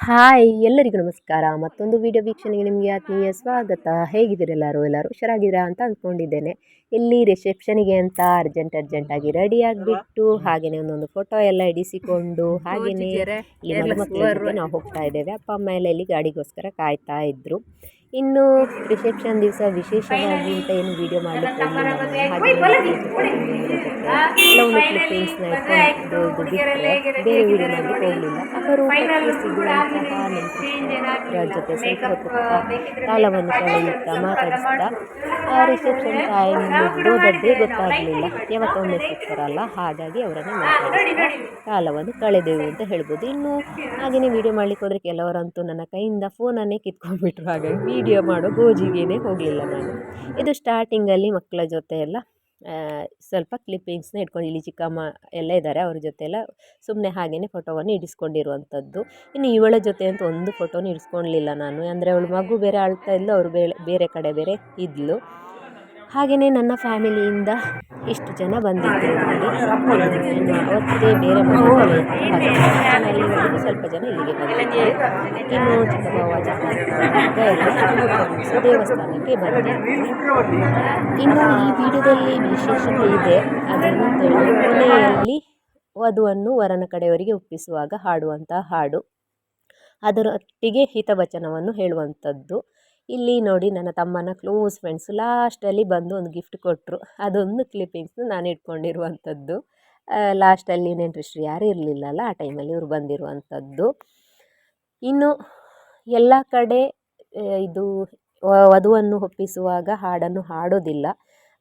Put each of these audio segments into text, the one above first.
Hi ಎಲ್ಲರಿಗೂ ನಮಸ್ಕಾರ. ಮತ್ತೊಂದು ವಿಡಿಯೋ ವೀಕ್ಷಣೆಗೆ ನಿಮಗೆ ಆತ್ಮೀಯ ಸ್ವಾಗತ. ಹೇಗಿದ್ದೀರಿ ಎಲ್ಲರೂ? ಎಲ್ಲರೂ ಹುಷಾರಾಗಿದ್ದೀರಾ ಅಂತ ಅಂದ್ಕೊಂಡಿದ್ದೇನೆ. ಇಲ್ಲಿ ರಿಸೆಪ್ಷನಿಗೆ ಅಂತ ಅರ್ಜೆಂಟ್ ಅರ್ಜೆಂಟಾಗಿ ರೆಡಿ ಆಗಿಬಿಟ್ಟು ಹಾಗೆಯೇ ಒಂದೊಂದು ಫೋಟೋ ಎಲ್ಲ ಇಡಿಸಿಕೊಂಡು ಹಾಗೆಯೇ ನಾವು ಹೋಗ್ತಾ ಇದ್ದೇವೆ. ಅಪ್ಪ ಅಮ್ಮ ಎಲ್ಲ ಇಲ್ಲಿ ಗಾಡಿಗೋಸ್ಕರ ಕಾಯ್ತಾ ಇದ್ದರು ಇನ್ನು ರಿಸೆಪ್ಷನ್ ದಿವಸ ವಿಶೇಷವಾಗಿ ಅಂತ ಏನು ವಿಡಿಯೋ ಮಾಡಲಿಕ್ಕೆ ಹಾಗೆ ಕೆಲವೊಂದು ಕ್ಲಿಪ್ಪಿಂಗ್ಸ್ನ ಇಟ್ಕೊಂಡು ಬಿಟ್ಟರೆ ಬೇರೆ ವಿಡಿಯೋ ಮಾಡಲಿಕ್ಕೆ ಹೋಗಲಿಲ್ಲ. ಅಪರೂಪಕ್ಕೆ ಸಿಗುವಂತಹ ನೆಂಟರ ಜೊತೆ ಸ್ವಲ್ಪ ಹೊತ್ತು ಕಾಲವನ್ನು ಕಳೆಯುತ್ತಾ ಮಾತಾಡಿಸ್ತಾ ಆ ರಿಸೆಪ್ಷನ್ ಟೈಮ್ ಮುಗ್ದೋದದ್ದೇ ಗೊತ್ತಾಗಲಿಲ್ಲ. ಯಾವತ್ತೊಮ್ಮೆ ಸಿಗ್ತಾರಲ್ಲ ಹಾಗಾಗಿ ಅವರನ್ನು ಮಾತಾಡಿಸ್ತಾ ಕಾಲವನ್ನು ಕಳೆದೆವು ಅಂತ ಹೇಳ್ಬೋದು. ಇನ್ನು ಹಾಗೆಯೇ ವಿಡಿಯೋ ಮಾಡಲಿಕ್ಕೆ ಹೋದರೆ ಕೆಲವರಂತೂ ನನ್ನ ಕೈಯಿಂದ ಫೋನನ್ನೇ ಕಿತ್ಕೊಂಡ್ಬಿಟ್ರು. ಹಾಗಾಗಿ ವಿಡಿಯೋ ಮಾಡೋ ಗೋಜಿಗೇನೆ ಹೋಗಲಿಲ್ಲ ನಾನು. ಇದು ಸ್ಟಾರ್ಟಿಂಗಲ್ಲಿ ಮಕ್ಕಳ ಜೊತೆ ಎಲ್ಲ ಸ್ವಲ್ಪ ಕ್ಲಿಪ್ಪಿಂಗ್ಸ್ನ ಇಟ್ಕೊಂಡು ಇಲ್ಲಿ ಚಿಕ್ಕಮ್ಮ ಎಲ್ಲ ಇದ್ದಾರೆ ಅವ್ರ ಜೊತೆ ಎಲ್ಲ ಸುಮ್ಮನೆ ಹಾಗೆಯೇ ಫೋಟೋವನ್ನು ಇಡಿಸ್ಕೊಂಡಿರುವಂಥದ್ದು. ಇನ್ನು ಇವಳ ಜೊತೆ ಅಂತ ಒಂದು ಫೋಟೋನು ಇಡಿಸ್ಕೊಳ್ಲಿಲ್ಲ ನಾನು. ಅಂದರೆ ಅವಳು ಮಗು ಬೇರೆ ಅಳ್ತಾ ಇದ್ಲು, ಅವರು ಬೇರೆ ಬೇರೆ ಕಡೆ ಬೇರೆ ಇದ್ಲು. ಹಾಗೆಯೇ ನನ್ನ ಫ್ಯಾಮಿಲಿಯಿಂದ ಇಷ್ಟು ಜನ ಬಂದಿದ್ದರು. ನೋಡಿ ಅವತ್ತೇ ಬೇರೆ ಸ್ವಲ್ಪ ಜನ ಇಲ್ಲಿಗೆ ಬಂದಿದ್ದರು. ಇನ್ನು ಚಿಕ್ಕಬಾವ ದೇವಸ್ಥಾನಕ್ಕೆ ಬಂದಿದೆ ಇನ್ನು ಈ ವಿಡಿಯೋದಲ್ಲಿ ವಿಶೇಷತೆ ಇದೆ. ಅದನ್ನು ಕೊನೆಯಲ್ಲಿ ವಧುವನ್ನು ವರನ ಕಡೆಯವರಿಗೆ ಒಪ್ಪಿಸುವಾಗ ಹಾಡುವಂತಹ ಹಾಡು. ಅದರೊಟ್ಟಿಗೆ ಹಿತವಚನವನ್ನು ಹೇಳುವಂಥದ್ದು. ಇಲ್ಲಿ ನೋಡಿ ನನ್ನ ತಮ್ಮನ ಕ್ಲೋಸ್ ಫ್ರೆಂಡ್ಸು ಲಾಸ್ಟಲ್ಲಿ ಬಂದು ಒಂದು ಗಿಫ್ಟ್ ಕೊಟ್ಟರು ಅದೊಂದು ಕ್ಲಿಪ್ಪಿಂಗ್ಸ್ನ ನಾನು ಇಟ್ಕೊಂಡಿರುವಂಥದ್ದು. ಲಾಸ್ಟಲ್ಲಿ ನೆಂಟರಿಸ್ಟ್ರು ಯಾರೂ ಇರಲಿಲ್ಲಲ್ಲ, ಆ ಟೈಮಲ್ಲಿ ಇವರು ಬಂದಿರುವಂಥದ್ದು. ಇನ್ನು ಎಲ್ಲ ಕಡೆ ಇದು ವಧುವನ್ನು ಒಪ್ಪಿಸುವಾಗ ಹಾಡನ್ನು ಹಾಡೋದಿಲ್ಲ.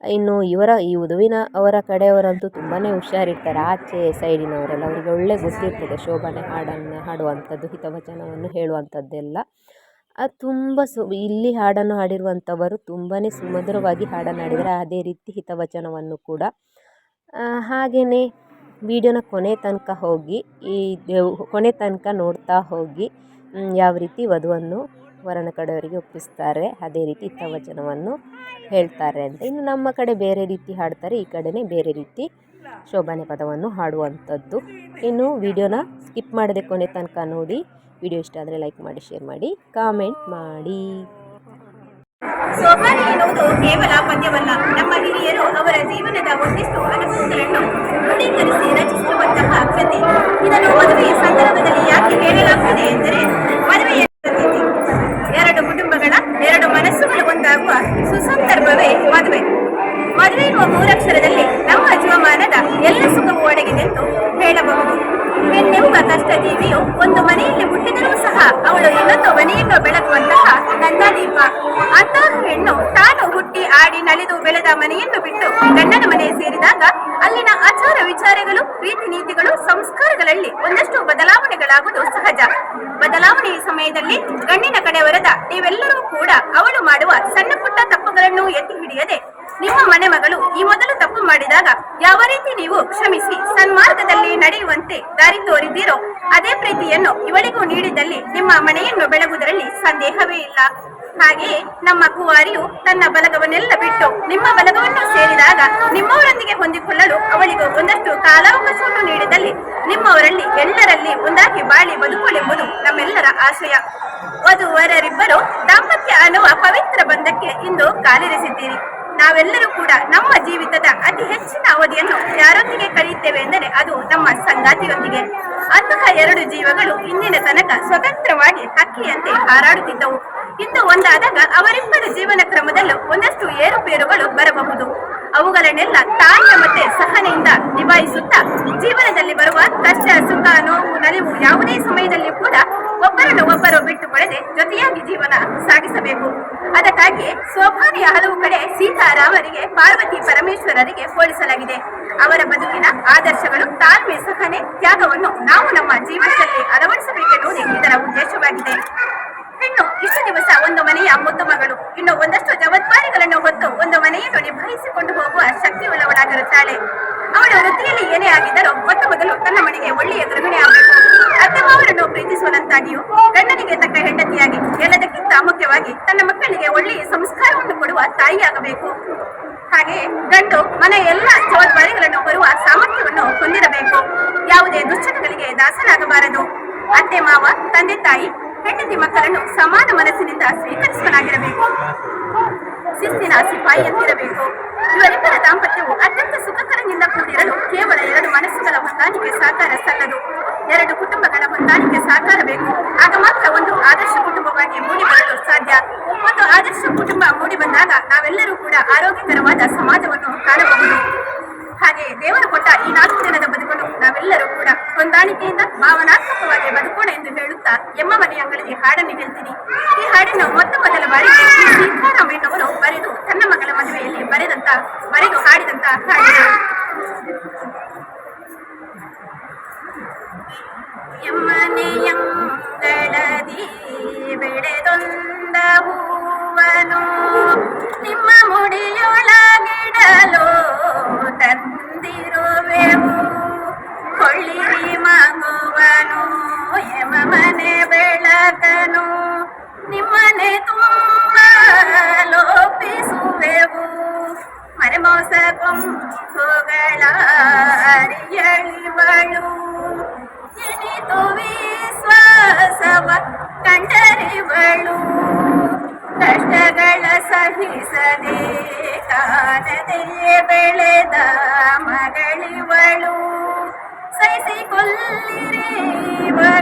ಇನ್ನು ಇವರ, ಈ ವಧುವಿನ ಅವರ ಕಡೆಯವರಂತೂ ತುಂಬಾ ಹುಷಾರಿರ್ತಾರೆ. ಆಚೆ ಸೈಡಿನವರೆಲ್ಲ, ಅವರಿಗೆ ಒಳ್ಳೆ ಗೊತ್ತಿರ್ತದೆ ಶೋಭನೆ ಹಾಡನ್ನು ಹಾಡುವಂಥದ್ದು, ಹಿತವಚನವನ್ನು ಹೇಳುವಂಥದ್ದೆಲ್ಲ. ಅದು ತುಂಬ ಸು, ಇಲ್ಲಿ ಹಾಡನ್ನು ಹಾಡಿರುವಂಥವರು ತುಂಬಾ ಸುಮಧುರವಾಗಿ ಹಾಡನ್ನು ಹಾಡಿದ್ದಾರೆ. ಅದೇ ರೀತಿ ಹಿತವಚನವನ್ನು ಕೂಡ. ಹಾಗೆಯೇ ವಿಡಿಯೋನ ಕೊನೆ ತನಕ ಹೋಗಿ, ಈ ಕೊನೆ ತನಕ ನೋಡ್ತಾ ಹೋಗಿ ಯಾವ ರೀತಿ ವಧುವನ್ನು ವರನ ಕಡೆಯವರಿಗೆ ಒಪ್ಪಿಸ್ತಾರೆ, ಅದೇ ರೀತಿ ಹಿತವಚನವನ್ನು ಹೇಳ್ತಾರೆ ಅಂತ. ಇನ್ನು ನಮ್ಮ ಕಡೆ ಬೇರೆ ರೀತಿ ಹಾಡ್ತಾರೆ, ಈ ಕಡೆನೇ ಬೇರೆ ರೀತಿ ಶೋಭಾನೆ ಪದವನ್ನು ಹಾಡುವಂಥದ್ದು. ಇನ್ನು ವಿಡಿಯೋನ ಸ್ಕಿಪ್ ಮಾಡದೆ ಕೊನೆ ತನಕ ನೋಡಿ. ವಿಡಿಯೋ ಇಷ್ಟ ಆದರೆ ಲೈಕ್ ಮಾಡಿ, ಶೇರ್ ಮಾಡಿ, ಕಾಮೆಂಟ್ ಮಾಡಿ. ಸೋಮಾರಿ ಎನ್ನುವುದು ಕೇವಲ ಪದ್ಯವಲ್ಲ. ನಮ್ಮ ಹಿರಿಯರು ಅವರ ಜೀವನದ ಒಂದಿಷ್ಟು ಅನುಭವಗಳನ್ನು ಕ್ರೋಢೀಕರಿಸಿ ರಚಿಸಿರುವಂತಹ ಕೃತಿ ಇದನ್ನು ಮದುವೆಯ ಸಂದರ್ಭದಲ್ಲಿ ಯಾಕೆ ಹೇಳಲಾಗುತ್ತದೆ ಎಂದರೆ, ಮದುವೆಯ ಎರಡು ಕುಟುಂಬಗಳ, ಎರಡು ಮನಸ್ಸುಗಳು ಒಂದಾಗುವ ಸುಸಂದರ್ಭವೇ ಮದುವೆ. ಮದುವೆ ಎನ್ನುವ ಮೂರಕ್ಷರದಲ್ಲಿ ನಮ್ಮ ಜೀವಮಾನದ ಎಲ್ಲ ಸುಖವೂ ಹೇಳಬಹುದು ಜೀವಿಯು ಒಂದು ಮನೆಯಲ್ಲಿ ಹುಟ್ಟಿದರೂ ಸಹ ಅವಳು ಇನ್ನೊಂದು ಮನೆಯನ್ನು ಬೆಳಗುವಂತಹ ನಂದಾದೀಪ ಅಂತಹ ಹೆಣ್ಣು ತಾನು ಹುಟ್ಟಿ ಆಡಿ ನಲಿದು ಬೆಳೆದ ಮನೆಯನ್ನು ಬಿಟ್ಟು ಗಂಡನ ಮನೆ ಸೇರಿದಾಗ ಅಲ್ಲಿನ ಆಚಾರ ವಿಚಾರಗಳು, ರೀತಿ ನೀತಿಗಳು, ಸಂಸ್ಕಾರಗಳಲ್ಲಿ ಒಂದಷ್ಟು ಬದಲಾವಣೆಗಳಾಗುವುದು ಸಹಜ. ಬದಲಾವಣೆಯ ಸಮಯದಲ್ಲಿ ಗಂಡಿನ ಕಡೆಯವರದ ನೀವೆಲ್ಲರೂ ಕೂಡ ಅವಳು ಮಾಡುವ ಸಣ್ಣ ಪುಟ್ಟ ತಪ್ಪುಗಳನ್ನು ಎತ್ತಿ ಹಿಡಿಯದೆ ನಿಮ್ಮ ಮನೆ ಮಗಳು ಈ ಮೊದಲು ತಪ್ಪು ಮಾಡಿದಾಗ ಯಾವ ರೀತಿ ನೀವು ನಡೆಯುವಂತೆ ದಾರಿ ತೋರಿದ್ದೀರೋ ಅದೇ ಪ್ರೀತಿಯನ್ನು ಇವಳಿಗೂ ನೀಡಿದಲ್ಲಿ ನಿಮ್ಮ ಮನೆಯನ್ನು ಬೆಳಗುವುದರಲ್ಲಿ ಸಂದೇಹವೇ ಇಲ್ಲ. ಹಾಗೆಯೇ ನಮ್ಮ ಕುವಾರಿಯು ತನ್ನ ಬಲಗವನ್ನೆಲ್ಲ ಬಿಟ್ಟು ನಿಮ್ಮ ಬಲಗವನ್ನು ಸೇರಿದಾಗ ನಿಮ್ಮವರೊಂದಿಗೆ ಹೊಂದಿಕೊಳ್ಳಲು ಅವಳಿಗೂ ಒಂದಷ್ಟು ಕಾಲಾವಕಾಶವನ್ನು ನೀಡಿದಲ್ಲಿ ನಿಮ್ಮವರಲ್ಲಿ ಎಲ್ಲರಲ್ಲಿ ಒಂದಾಗಿ ಬಾಳಿ ಬದುಕುಳೆಂಬುದು ನಮ್ಮೆಲ್ಲರ ಆಶಯ. ವಧುವರರಿಬ್ಬರು ದಾಂಪತ್ಯ ಅನ್ನುವ ಪವಿತ್ರ ಬಂಧಕ್ಕೆ ಇಂದು ಕಾಲಿರಿಸಿದ್ದೀರಿ. ನಾವೆಲ್ಲರೂ ಕೂಡ ನಮ್ಮ ಜೀವಿತದ ಅತಿ ಹೆಚ್ಚಿನ ಅವಧಿಯನ್ನು ಯಾರೊಂದಿಗೆ ಕಳೆಯುತ್ತೇವೆ ಎಂದರೆ ಅದು ನಮ್ಮ ಸಂಗಾತಿಯೊಂದಿಗೆ. ಅಂತಹ ಎರಡು ಜೀವಗಳು ಇಂದಿನ ತನಕ ಸ್ವತಂತ್ರವಾಗಿ ಹಕ್ಕಿಯಂತೆ ಹಾರಾಡುತ್ತಿದ್ದವು. ಇಂದು ಒಂದಾದಾಗ ಅವರಿಬ್ಬರ ಜೀವನ ಕ್ರಮದಲ್ಲೂ ಒಂದಷ್ಟು ಏರುಪೇರುಗಳು ಬರಬಹುದು. ಅವುಗಳನ್ನೆಲ್ಲ ತಾಯಿಯ ಮತ್ತೆ ಸಹನೆಯಿಂದ ನಿಭಾಯಿಸುತ್ತಾ ಜೀವನದಲ್ಲಿ ಬರುವ ಕಷ್ಟ, ಸುಖ, ನೋವು, ನಲಿವು ಯಾವುದೇ ಸಮಯದಲ್ಲಿ ಕೂಡ ಒಬ್ಬರನ್ನು ಒಬ್ಬರು ಬಿಟ್ಟುಕೊಡದೆ ಜೊತೆಯಾಗಿ ಜೀವನ ಸಾಗಿಸಬೇಕು. ಅದಕ್ಕಾಗಿ ಸ್ವಭಾವಿಯ ಹಲವು ಕಡೆ ಸೀತಾರಾಮರಿಗೆ ಪಾರ್ವತಿ ಪರಮೇಶ್ವರರಿಗೆ ಹೋಲಿಸಲಾಗಿದೆ. ಅವರ ಬದುಕಿನ ಆದರ್ಶಗಳು, ತಾಳ್ಮೆ, ಸಹನೆ, ತ್ಯಾಗವನ್ನು ನಾವು ನಮ್ಮ ಜೀವನದಲ್ಲಿ ಅಳವಡಿಸಬೇಕೆನ್ನುವುದೇ ಇದರ ಉದ್ದೇಶವಾಗಿದೆ. ಇನ್ನು ಇಷ್ಟು ದಿವಸ ಒಂದು ಮನೆಯ ಮುದ್ದುಮಗಳು ಇನ್ನು ಒಂದಷ್ಟು ಜವಾಬ್ದಾರಿಗಳನ್ನು ಹೊತ್ತು ಒಂದು ಮನೆಯನ್ನು ನಿಭಾಯಿಸಿಕೊಂಡು ಹೋಗುವ ಶಕ್ತಿ ಒಲವಳಾಗಿರುತ್ತಾಳೆ ಅವಳ ವೃತ್ತಿಯಲ್ಲಿ ಏನೇ ಆಗಿದ್ದರೂ ಮೊತ್ತ ಮೊದಲು ತನ್ನ ಮನೆಗೆ ಒಳ್ಳೆಯ ಗೃಹಿಣಿ ಆಗಬೇಕು. ಅತ್ತಮ್ಮವರನ್ನು ಪ್ರೀತಿಸುವಂತಾಗಿಯೂ ಗಂಡನಿಗೆ ತಕ್ಕ ಹೆಂಡತಿಯಾಗಿ, ಎಲ್ಲದಕ್ಕಿಂತ ಮುಖ್ಯವಾಗಿ ತನ್ನ ಮಕ್ಕಳಿಗೆ ಒಳ್ಳೆಯ ಸಂಸ್ಕಾರವನ್ನು ಕೊಡುವ ತಾಯಿಯಾಗಬೇಕು. ಹಾಗೆ ಗಂಡು ಮನೆಯ ಎಲ್ಲ ಜವಾಬ್ದಾರಿಗಳನ್ನು ಬರುವ ಸಾಮರ್ಥ್ಯವನ್ನು ಹೊಂದಿರಬೇಕು. ಯಾವುದೇ ದುಶ್ಚಟಗಳಿಗೆ ದಾಸನಾಗಬಾರದು. ಅತ್ತೆ, ಮಾವ, ತಂದೆ, ತಾಯಿ, ಹೆಂಡತಿ ಮಕ್ಕಳನ್ನು ಸಮಾನ ಮನಸ್ಸಿನಿಂದ ಸ್ವೀಕರಿಸುವನಾಗಿರಬೇಕು ಶಿಸ್ತಿನ ಸಿಪಾಯಿಯಂತಿರಬೇಕು ಇವರಿಬ್ಬರ ದಾಂಪತ್ಯವು ಅತ್ಯಂತ ಸುಖಕರನಿಂದ ಕೂಡಿರಲು ಕೇವಲ ಎರಡು ಮನಸ್ಸುಗಳ ಹೊಂದಾಣಿಕೆ ಸಾಕಾರ ಸಲ್ಲದು ಎರಡು ಕುಟುಂಬಗಳ ಹೊಂದಾಣಿಕೆ ಸಾಕಾರ ಬೇಕು ಆಗ ಮಾತ್ರ ಒಂದು ಆದರ್ಶ ಕುಟುಂಬವಾಗಿ ಮೂಡಿಬರಲು ಸಾಧ್ಯ. ಒಂದು ಆದರ್ಶ ಕುಟುಂಬ ಮೂಡಿ ಬಂದಾಗ ನಾವೆಲ್ಲರೂ ಕೂಡ ಆರೋಗ್ಯಕರವಾದ ಸಮಾಜವನ್ನು ಕಾಣಬಹುದು. ಹಾಗೆ ದೇವರು ಕೊಟ್ಟ ಈ ನಾಲ್ಕು ದಿನದ ಬದುಕನ್ನು ನಾವೆಲ್ಲರೂ ಕೂಡ ಹೊಂದಾಣಿಕೆಯಿಂದ, ಭಾವನಾತ್ಮಕವಾಗಿ ಬದುಕೋಣ ಎಂದು ಹೇಳುತ್ತಾ ಎಮ್ಮ ಮನೆಯ ಅಂಗಳಿಗೆ ಹಾಡನ್ನು ಹೇಳ್ತೀನಿ. ಈ ಹಾಡನ್ನು ಮೊತ್ತ ಮೊದಲ ಬಾರಿಗೆ ಸೀತಾರಾಮಯ್ಯನವರು ಬರೆದು, ತನ್ನ ಮಗಳ ಮದುವೆಯಲ್ಲಿ ಬರೆದಂತ, ಬರೆದು ಹಾಡಿದಂತ ಹಾಡಿನ ಎಮ್ಮನೆಯಂಗಳದಿ ಬೆಳೆದೊಂದ ಹೂವನು, ನಿಮ್ಮ ಮುಡಿಯೊಳಗಿಡಲು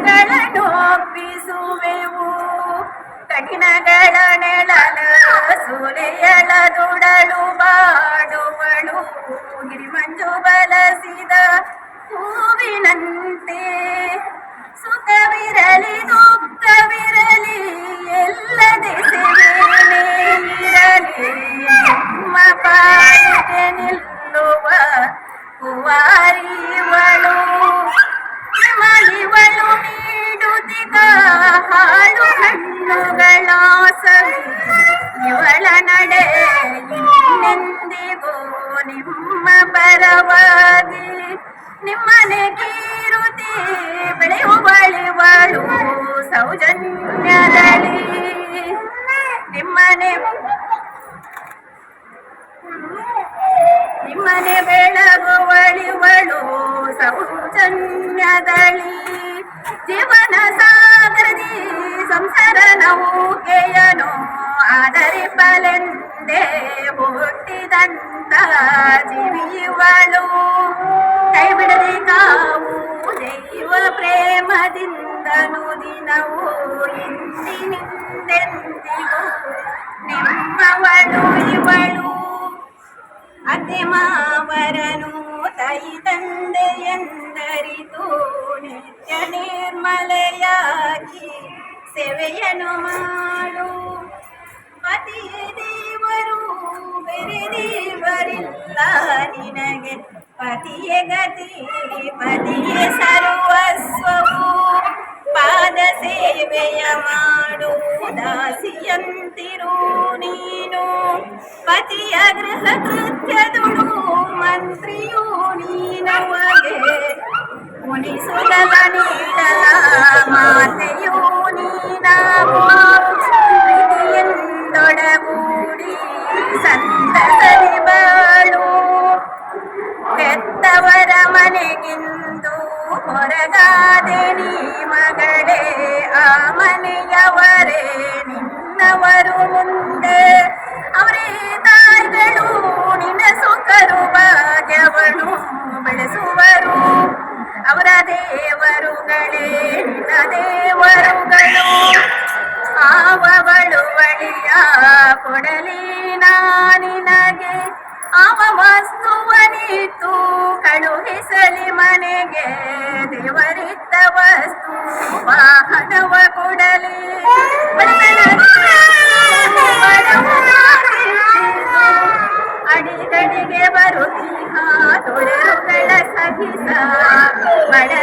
ಮಗಳನ್ನು ಒಪ್ಪಿಸುವೆವು ಕಠಿಣಗಳ ನೆಳಲ ಸೂರ್ಯಳ ದುಡಳು ಬಾಡುವಳು ಗಿರಿಮಂಜು ಬಲಸಿದ ಹೂವಿನಂತೆ ನಿಮ್ಮನೆ ಬೆಳಗುವಳಿವಳು ಸೌಜನ್ಯದಳಿ. ಜೀವನ ಸಾಗರಿ ಸಂಸಾರ ನೌಕೆಯನು ಆದರಿಪಲೆಂದೇ ಹುಟ್ಟಿದಂತ ಜೀವಿವಳು ಕೈ ಬಿಡದೆ ಕಾವು ದೈವ ಪ್ರೇಮದಿಂದನು ದಿನವೂ ಇಂದಿನಿಂದೆಂದಿಗೂ ಅತ್ತೆ ಮಾವರನು ತಾಯಿ ತಂದೆ ಎಂದರಿತು ನಿತ್ಯ ನಿರ್ಮಲೆಯಾಗಿ ಸೇವೆಯನ್ನು ಮಾಡು. ಪತಿಯೇ ದೇವರು ಬೇರೆ ದೇವರಿಲ್ಲ, ನಿನಗೆ ಪತಿಯ ಗತಿ, ಪತಿಯ ಸರ್ವಸ್ವವು. ಪಾದ ಸೇವೆಯ ಮಾಡು ದಾಸಿಯಂತಿರು ನೀನು ಪತಿಯ ಗೃಹ ಕೃತ್ಯದುಡು ಮಂತ್ರಿಯೂ ನೀನವಗೆ ಉಣಿಸುದಲ ನೀಡಲ ಮಾತೆಯೂ ನೀನಾಗು ದೇವರುಗಳೇ ದೇವರುಗಳು ಆವವಳು ಬಳಿಯ ಕೊಡಲಿ ನಾನಿನಗೆ ಆವ ವಸ್ತುವನಿತು ಕಳುಹಿಸಲಿ ಮನೆಗೆ. ದೇವರಿದ್ದ ವಸ್ತು ವಾಹನವ ಕೊಡಲಿ. ಅಡಿಗಡಿಗೆ ಬರುತ್ತೀಹ ತೊಳೆರುಗಳ ಸಹಿಸ ಬಡತನದ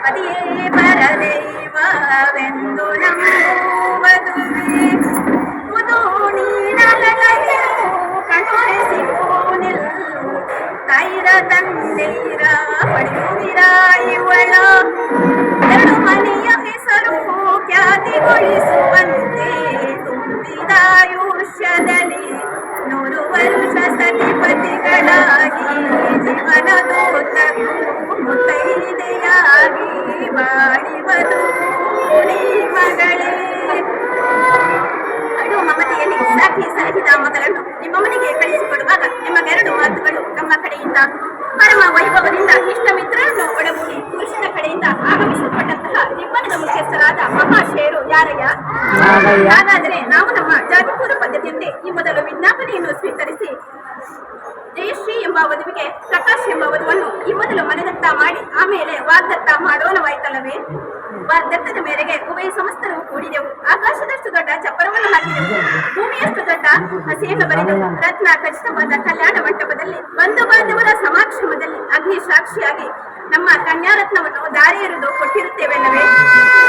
ದಡ ಸೇರುತ್ತಿದೆ ನಾನೇನು ಕೊಡಲಿ ಮಗಳೇ ಅಗಳಿಗೆಯ ಉಪದೇಶವನಿತ್ತು ಕಳುಹಿಸುವೆ ಮನೆಗೆ ಪತಿಗೆ ಸತಿಯೆಂಬ ಶ್ರುತ ವಚನವನು ಮತಿಯ ಬಳಿ ನೀ ನಡೆಸುತ್ತಾ ಬಾಳು ಪತಿಯ ಮಾತನು ಅಳ್ಳಗಳೆಯದಿರು ಪತಿಯೇ ಬರದೆ ಇವ ದೈವವೆಂದು ನಂಬುವುದುವೆ ಮುದು ನೀರಲಗಲು ಕಣ್ಣೊರೆಸಿಕೋನಿಲ್ ತಾಯಿರ ತಂದೆಯಿರ ಪಡೆಯುವಿರ ಇವಳ ಎರಡು ಮನೆಯ ಹೆಸರು ಖ್ಯಾತಿಗೊಳಿಸುವಂತೆ ತುಂಬಿದಾಯುಷ್ಯದಲ್ಲಿ ನೂರು ವರ್ಷ ಸತಿಪತಿಗಳಾಗಿ ಜೀವನ ಮುತ್ತೈದೆಯಾಗಿ ಬಾಳಿವರು ಮಗಳೇ. ಅಡು ಮಮತೆಯಲ್ಲಿ ಸಾಕಿ ಸಲಹಿದ ಮಗಳನ್ನು ಮನೆಗೆ ಕಳಿಸಿಕೊಡುವಾಗ ನಿಮಗೆರಡು ಮಾತುಗಳು ನಮ್ಮ ಕಡೆಯಿಂದ ಪರಮ ವೈಭವದಿಂದ ಇಷ್ಟ ಮಿತ್ರರನ್ನು ಒಡಗೂಡಿ ಪುರುಷನ ಕಡೆಯಿಂದ ಆಗಮಿಸಲ್ಪಟ್ಟಂತಹ ನಿಬ್ಬಣದ ಮುಖ್ಯಸ್ಥರಾದ ಮಹಾಶೇರು ಯಾರಯ್ಯ? ಹಾಗಾದರೆ ನಾವು ನಮ್ಮ ಜಾತಿಪೂರ್ವ ಪದ್ಧತಿಯಂತೆ ಈ ಮೊದಲು ವಿಜ್ಞಾಪನೆಯನ್ನು ಸ್ವೀಕರಿಸಿ ಜಯಶ್ರೀ ಎಂಬ ವಧುವಿಗೆ ಪ್ರಕಾಶ್ ಎಂಬ ವಧುವನ್ನು ಈ ಮೊದಲು ಮನೆದತ್ತ ಮಾಡಿ ಆಮೇಲೆ ವಾಗ್ದತ್ತ ಮಾಡೋಣವಾಯ್ತಲ್ಲವೇ ವಾಗ್ದತ್ತದ ಮೇರೆಗೆ ಉಭಯ ಸಮಸ್ತರು ಕೂಡಿದೆವು. ಆಕಾಶದಷ್ಟು ದೊಡ್ಡ ಚಪ್ಪರವನ್ನು ಹಾಕಿದೆವು. ಭೂಮಿಯಷ್ಟು ದೊಡ್ಡ ಹಸಿಯನ್ನು ಬರೆದೆವು. ರತ್ನ ಖಚಿತವಾದ ಕಲ್ಯಾಣ ಮಂಟಪದಲ್ಲಿ, ಬಂಧು ಬಾಂಧವರ ಸಮಾಕ್ಷಮದಲ್ಲಿ ಅಗ್ನಿ ಸಾಕ್ಷಿಯಾಗಿ ನಮ್ಮ ಕನ್ಯಾರತ್ನವನ್ನು ದಾರಿ ಎರೆದು ಕೊಟ್ಟಿರುತ್ತೇವೆಲ್ಲವೇ?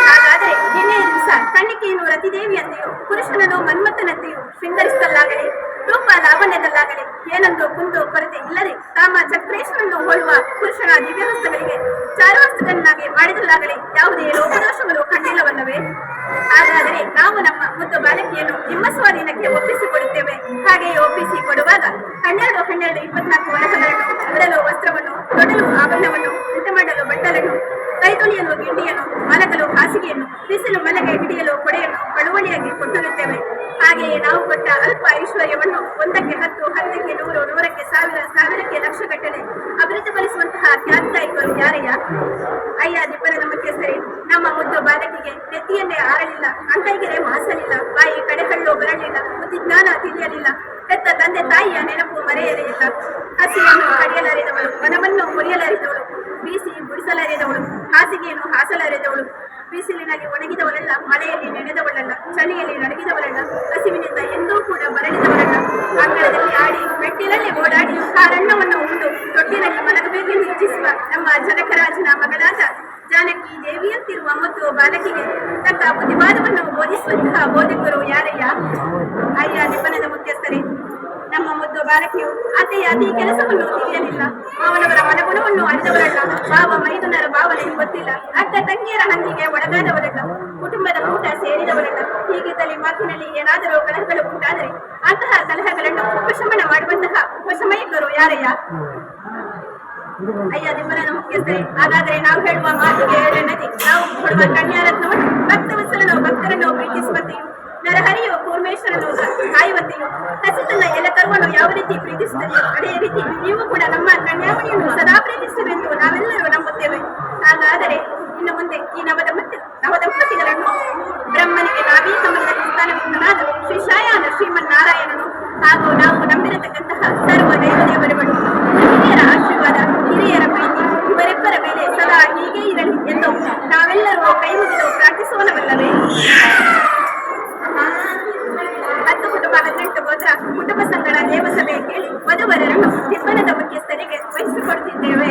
ಹಾಗಾದರೆ ನಿನ್ನೆಯ ದಿವಸ ಕಣ್ಣಿಕೆಯನ್ನು ರತಿದೇವಿಯಂತೆಯೂ ಪುರುಷನನ್ನು ಮನ್ಮಥನಂತೆಯೂ ಶೃಂಗರಿಸಲಾಗಲಿ ರೂಪ ಲಾವಣ್ಯದಲ್ಲಾಗಲಿ ಏನೊಂದು ಕುಂದು ಕೊರತೆ ಇಲ್ಲದೆ ಕಾಮ ಚಕ್ರೇಶ್ವರನ್ನು ಹೋಲುವ ಪುರುಷನ ದಿವ್ಯಹಸ್ತಗಳಿಗೆ ಚಾರುಹಸ್ತಗಳನ್ನಾಗಿ ಮಾಡಿದಲ್ಲಾಗಲಿ ಯಾವುದೇ ಲೋಪದೋಷಗಳು ಕಂಡಿಲ್ಲವಲ್ಲವೇ? ಹಾಗಾದರೆ ನಾವು ನಮ್ಮ ಮುದ್ದು ಬಾಲಕಿಯನ್ನು ನಿಮ್ಮ ಸ್ವಾಧೀನಕ್ಕೆ ಒಪ್ಪಿಸಿಕೊಡುತ್ತೇವೆ. ಹಾಗೆಯೇ ಒಪ್ಪಿಸಿ ಕೊಡುವಾಗ ಹನ್ನೆರಡು ಹನ್ನೆರಡು ಇಪ್ಪತ್ನಾಲ್ಕು ವರಹಗಳನ್ನು ಉಡಲು ವಸ್ತ್ರವನ್ನು, ತೊಡಲು ಆಭರಣವನ್ನು ಊಟ ಮಾಡಲು ಬಟ್ಟಲನ್ನು ಕೈ ತೊಳೆಯಲು ಗಿಂಡಿಯನ್ನು, ಮಲಗಲು ಹಾಸಿಗೆಯನ್ನು, ಬಿಸಿಲು ಮಲಗೆ ಹಿಡಿಯಲು ಕೊಡೆಯನ್ನು ಬಳುವಳಿಯಾಗಿ ಕೊಟ್ಟಿರುತ್ತೇವೆ ಹಾಗೆಯೇ ನಾವು ಕೊಟ್ಟ ಅಲ್ಪ ಐಶ್ವರ್ಯವನ್ನು ಒಂದಕ್ಕೆ ಹತ್ತು, ಹತ್ತಕ್ಕೆ ನೂರು, ನೂರಕ್ಕೆ ಸಾವಿರ, ಸಾವಿರಕ್ಕೆ ಲಕ್ಷಗಟ್ಟಲೆ ಅಭಿವೃದ್ಧಿಪಡಿಸುವಂತಹ ಖ್ಯಾತಿದಾಯಕರು ಯಾರಯ್ಯ? ಅಯ್ಯ ದಿಬ್ಬರದ ಮುಖ್ಯಸ್ಥರೇ ನಮ್ಮ ಮುದ್ದು ಬಾಲಕಿಗೆ ನೆತ್ತಿಯನ್ನೇ ಆರಲಿಲ್ಲ, ಅಂಕೈಗೆರೆ ಮಾಸಲಿಲ್ಲ, ಬಾಯಿ ಕಡೆಕಳ್ಳು ಬರಲಿಲ್ಲ, ಬುದ್ಧಿ ಜ್ಞಾನ ತಿಳಿಯಲಿಲ್ಲ, ಹೆತ್ತ ತಂದೆ ತಾಯಿಯ ನೆನಪು ಮರೆಯಲೇ ಇಲ್ಲ. ಹಸಿಯನ್ನು ಕಡಿಯಲಾರಿದವಳು ಮನವನ್ನು ಮುರಿಯಲಾರಿದವಳು. ಬೀಸಿ ಗುಡಿಸಲರೆದವಳು ಹಾಸಿಗೆಯನ್ನು ಹಾಸಲರೆದವಳು. ಬಿಸಿಲಿನಲ್ಲಿ ಒಣಗಿದವಳಲ್ಲ, ಮಳೆಯಲ್ಲಿ ನೆನೆದವಳಲ್ಲ, ಚಳಿಯಲ್ಲಿ ನಡಗಿದವಳಲ್ಲ, ಹಸಿವಿನಿಂದ ಎಂದೂ ಕೂಡ ಬರಳಿದವಳಲ್ಲ ಅಂಗಳದಲ್ಲಿ ಆಡಿ ಮೆಟ್ಟಿನಲ್ಲಿ ಓಡಾಡಿ, ಕಾರಣ್ಣವನ್ನು ಉಂಡು ತೊಟ್ಟಿನಲ್ಲಿ ಮಲಗಬೇಕೆಂದು ಇಚ್ಛಿಸುವ ನಮ್ಮ ಜನಕರಾಜನ ಮಗಳಾದ ಜಾನಕಿ ದೇವಿಯಂತಿರುವ ಮತ್ತು ಬಾಲಕಿಗೆ ತಕ್ಕ ಬುದ್ಧಿವಾದವನ್ನು ಬೋಧಿಸುವಂತಹ ಬೋಧಕರು ಯಾರಯ್ಯ? ಅಯ್ಯ ನಿಪನದ ಮುಖ್ಯಸ್ಥರೇ ನಮ್ಮ ಮುದ್ದು ಬಾಲಕಿಯು ಅತ್ತೆಯ ಅತಿ ಕೆಲಸವನ್ನು ತಿಳಿಯಲಿಲ್ಲ. ಮಾವನವರ ಮನಗುಣವನ್ನು ಅರಿದವರಲ್ಲ. ಭಾವ ಮೈದುನರ ಭಾವನೆ ಗೊತ್ತಿಲ್ಲ. ಅಕ್ಕ ತಂಗಿಯರ ಹಂಗಿಗೆ ಒಳಗಾದವರಲ್ಲ ಕುಟುಂಬದ ಊಟ ಸೇರಿದವರಲ್ಲ. ಹೀಗಿದ್ದಲ್ಲಿ ಮಾತಿನಲ್ಲಿ ಏನಾದರೂ ಕಲಹಗಳು ಉಂಟಾದರೆ ಅಂತಹ ಕಲಹಗಳನ್ನು ಉಪಶಮನ ಮಾಡುವಂತಹ ಉಪಶಮಯಕರು ಯಾರಯ್ಯ? ಅಯ್ಯ ನಿಮ್ಮನ ಮುಖ್ಯಸ್ಥರೇ, ಹಾಗಾದರೆ ನಾವು ಹೇಳುವ ಮಾತಿಗೆ ನದಿ ನಾವು ಕೊಡುವ ಕನ್ಯಾರತ್ನವನ್ನು ಭಕ್ತವತ್ಸಲನು ಭಕ್ತರನ್ನು ಪ್ರೀತಿಸುವಂತೆಯೂ ನರಹರಿಯು ಕೂರ್ಮೇಶ್ವರನು ಕಾಯುವಂತೆಯೂ ಹಸಿತನ್ನ ಎಲ್ಲ ಕರುವನ್ನು ಯಾವ ರೀತಿ ಪ್ರೀತಿಸುತ್ತದೆಯೋ ಅದೇ ರೀತಿ ನೀವು ಕೂಡ ನಮ್ಮ ಕನ್ಯಾಮಣಿಯನ್ನು ಸದಾ ಪ್ರೀತಿಸುವೆಂದು ನಾವೆಲ್ಲರೂ ನಂಬುತ್ತೇವೆ. ಹಾಗಾದರೆ ಇನ್ನು ಮುಂದೆ ಈ ನವದಂಪತಿ ನವದಂಪತಿಗಳನ್ನು ಬ್ರಹ್ಮನಿಗೆ ನಾವೀ ಸಂಬಂಧದ ಸ್ಥಾನವಿತ್ತನಾದ ಶ್ರೀ ಶಾಯಾನ ಶ್ರೀಮನ್ನಾರಾಯಣನು ಹಾಗೂ ನಾವು ನಂಬಿರತಕ್ಕಂತಹ ಸರ್ವ ದೇವದೇವರುಗಳು, ಹಿರಿಯರ ಆಶೀರ್ವಾದ, ಹಿರಿಯರ ಪ್ರೀತಿ ಇವರಿಬ್ಬರ ಮೇಲೆ ಸದಾ ಹೀಗೆ ಇರಲಿ ಎಂದು ನಾವೆಲ್ಲರೂ ಕೈ ಮುಗಿದು ಪ್ರಾರ್ಥಿಸೋಣವಲ್ಲವೇ? ಹದಿನೆಂಟು ಗೋತ್ರ ಕುಟುಂಬ ಸಂಗಡ ದೇವಸಭೆ ಕೇಳಿ ವಧುವರರನ್ನು ತಿಪ್ಪನದ ಮುಖ್ಯಸ್ಥರಿಗೆ ವಹಿಸಿಕೊಡುತ್ತಿದ್ದೇವೆ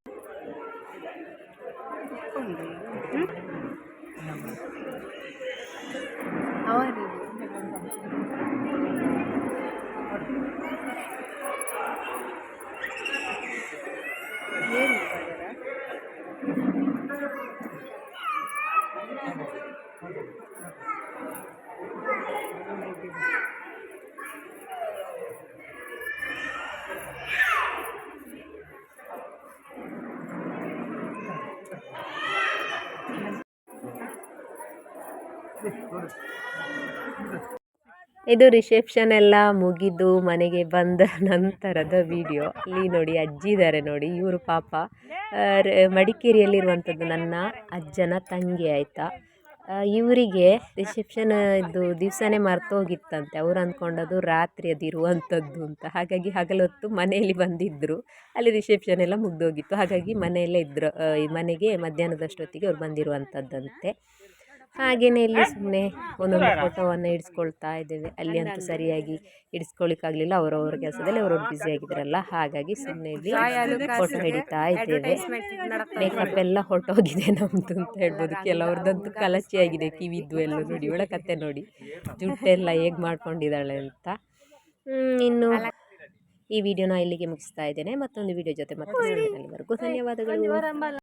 ಇದು ರಿಸೆಪ್ಷನ್ ಎಲ್ಲ ಮುಗಿದು ಮನೆಗೆ ಬಂದ ನಂತರದ ವಿಡಿಯೋ ಅಲ್ಲಿ ನೋಡಿ ಅಜ್ಜಿ ಇದ್ದಾರೆ ನೋಡಿ, ಇವರು ಪಾಪ. ಮಡಿಕೇರಿಯಲ್ಲಿರುವಂಥದ್ದು ನನ್ನ ಅಜ್ಜನ ತಂಗಿ ಆಯಿತಾ. ಇವರಿಗೆ ರಿಸೆಪ್ಷನ್ ಇದು ದಿವಸನೇ ಮರ್ತೋಗಿತ್ತಂತೆ. ಅವ್ರು ಅಂದ್ಕೊಂಡದು ರಾತ್ರಿ ಅದು ಇರುವಂಥದ್ದು ಅಂತ. ಹಾಗಾಗಿ ಹಗಲೊತ್ತು ಮನೆಯಲ್ಲಿ ಬಂದಿದ್ದರು ಅಲ್ಲಿ ರಿಸೆಪ್ಷನ್ ಎಲ್ಲ ಮುಗ್ದೋಗಿತ್ತು. ಹಾಗಾಗಿ ಮನೆಯಲ್ಲೇ ಇದ್ದರು ಮನೆಗೆ ಮಧ್ಯಾಹ್ನದಷ್ಟೊತ್ತಿಗೆ ಅವ್ರು ಬಂದಿರುವಂಥದ್ದಂತೆ. ಹಾಗೆಯೇ ಇಲ್ಲಿ ಸುಮ್ಮನೆ ಒಂದೊಂದು ಫೋಟೋವನ್ನು ಇಡಿಸ್ಕೊಳ್ತಾ ಇದ್ದೇವೆ. ಅಲ್ಲಿ ಅಂತೂ ಸರಿಯಾಗಿ ಹಿಡಿಸ್ಕೊಳ್ಳಿಕ್ಕಾಗಲಿಲ್ಲ ಅವರವ್ರ ಕೆಲಸದಲ್ಲಿ ಅವರವ್ರು ಬ್ಯುಸಿ ಆಗಿದ್ರಲ್ಲ ಹಾಗಾಗಿ ಸುಮ್ಮನೆ ಇಲ್ಲಿ ಫೋಟೋ ಹಿಡಿತಾ ಇದ್ದೇವೆ. ಮೇಕಪ್ ಎಲ್ಲ ಹೊರಟೋಗಿದೆ ನಮ್ಮದು ಅಂತ ಹೇಳ್ಬೋದು. ಕೆಲವ್ರದ್ದಂತೂ ಕಲಚಿ ಆಗಿದೆ. ಕಿವಿದ್ದು ಎಲ್ಲ ನೋಡಿ. ಒಳ ಕತೆ ನೋಡಿ. ಜುಟ್ಟೆಲ್ಲ ಹೇಗೆ ಮಾಡ್ಕೊಂಡಿದ್ದಾಳೆ ಅಂತ. ಇನ್ನು ಈ ವಿಡಿಯೋನ ಇಲ್ಲಿಗೆ ಮುಗಿಸ್ತಾ ಇದ್ದೇನೆ. ಮತ್ತೊಂದು ವಿಡಿಯೋ ಜೊತೆ ಮತ್ತೆ. ಧನ್ಯವಾದಗಳು.